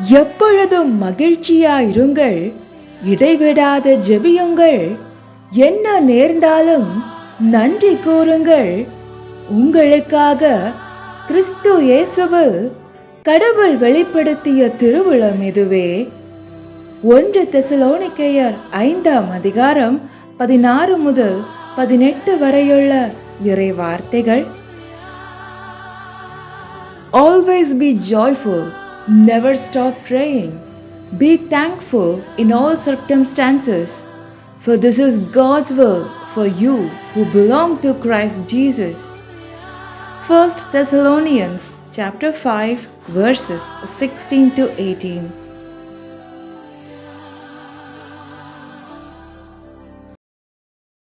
எப்பொழுதும் மகிழ்ச்சியாயிருங்கள். இடைவிடாத ஜெபியுங்கள். என்ன நேர்ந்தாலும் நன்றி கூறுங்கள். உங்களுக்காக கிறிஸ்து இயேசுவு கடவுள் வெளிப்படுத்திய திருவிழம் இதுவே. ஒன்று தெசலோனிக்கையர் ஐந்தாம் அதிகாரம் பதினாறு முதல் பதினெட்டு வரையுள்ள இறை வார்த்தைகள் always be joyful never stop praying. Be thankful in all circumstances, for this is God's will for you who belong to Christ Jesus. 1 Thessalonians chapter 5 verses 16 to 18.